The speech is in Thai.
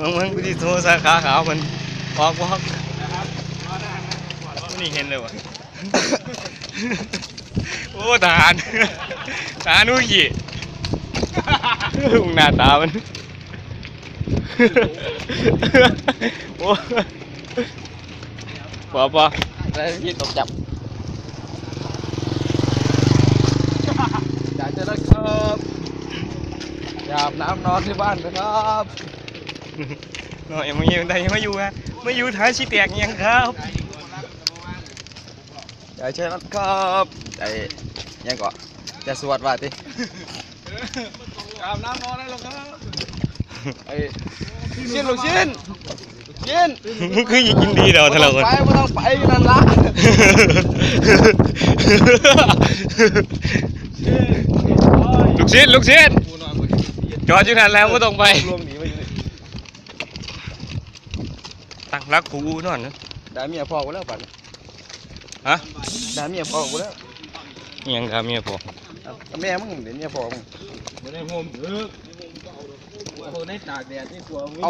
มึงมึงกูที่โทรสาขาขาวมันออกบอกนี่เห็นเลยวะโอ้ทหารทหารอุ้ยมึงหน้าตามันโอ้ปอปอได้ยินตกจับอยากจะได้ครับอยากน้ำนอนที่บ้านนะครับ หน่อยมึงยังได้ยังไม่อยู่ฮะไม่อยู่ท้ายชีแตกยังครับอยากใช้รถครับไอ้ยังก่อนจะสวดว่าติอาบน้ำนอนได้แล้วครับไอ้ชิ้นลูกชิ้นชิ้นมึงคือยินดีเด้อทะเลาะกันไปไม่ต้องไปอยู่นั่นละลูกชิ้นลูกชิ้นจอดอยู่นั่นแล้วไม่ต้องไปรวมหนีไปอยู่นี่ ตั้งรักครูนอนนะด่าเมียพ่อกูแล้วปัดฮะด่าเมียพ่อกูแล้วอิหยังครับเมียพ่อเอาแม่มึงเดี๋ยวเมียพ่อมึงไม่ได้งมเออโอ้โหในตากแดดนี่ตัวมึงเอา